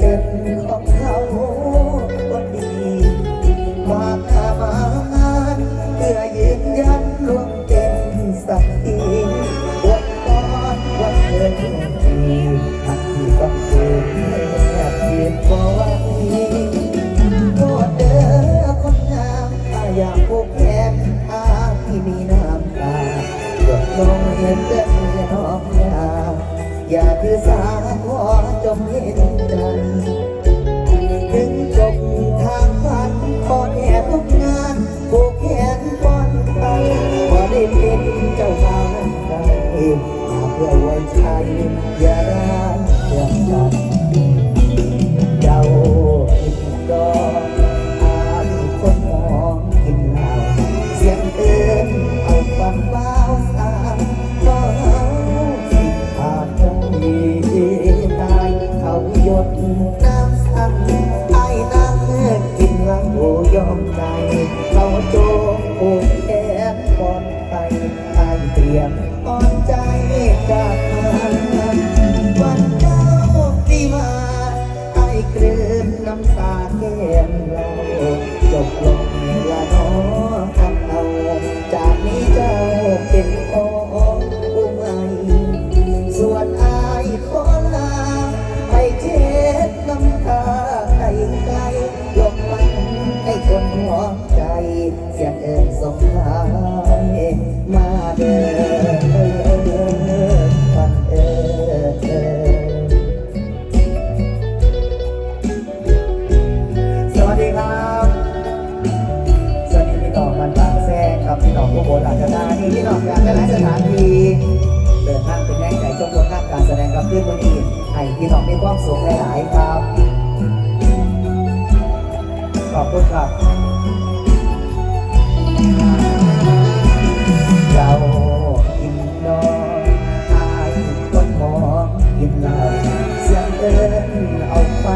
เจ้าสิเป็นของเขาคนดีฝากขามานเพื่อยืนยันรวมเป็นสักทีวันก่อนวันเกิดทีทักที่ต้องเกิดแอบเพียนบ่ไหว้โทษเด้อคนงามถ้าอยากผูกแขนอาที่มีน้ำตาเกือบลงเห็นเดินน้อง อย่าถือสาขอจงเห็นใจ ถึงจบทางฝันขอแอบทุกงานผูกแขนป้อนไปขอได้เป็นเจ้าบ่าวนั้นใจมาเพื่อไว้ใจอย่า ยงอ่อนใจจากมา พี่น้องอยากได้หลายสถานทีเดินทางเป็นแรงใจจงบนนักการแสดงกับเพื่อนวันนี้ให้พี่น้องมีความสุขหลาย ๆ ครับ ขอบคุณครับเจ้ากินนอนอายคนมองกินเหล้าเสียงเอินเอาฟัน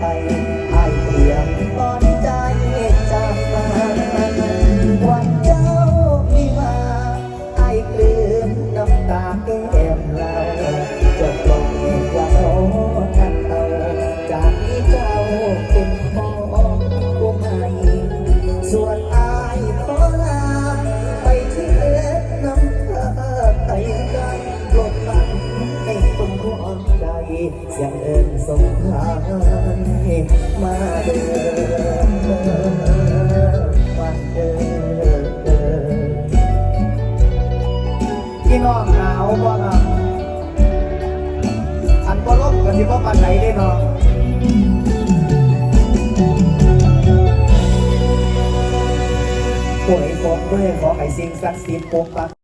ไป เสียงเอิญส่งทางมาเดินวันเดินพี่น้องหนาวบ่ครับอันบ่ลมกันที่บ่ปานไหนได้เนาะป่วยฟองด้วยขอให้สิ่งศักดิ์สิทธิ์ปกปัก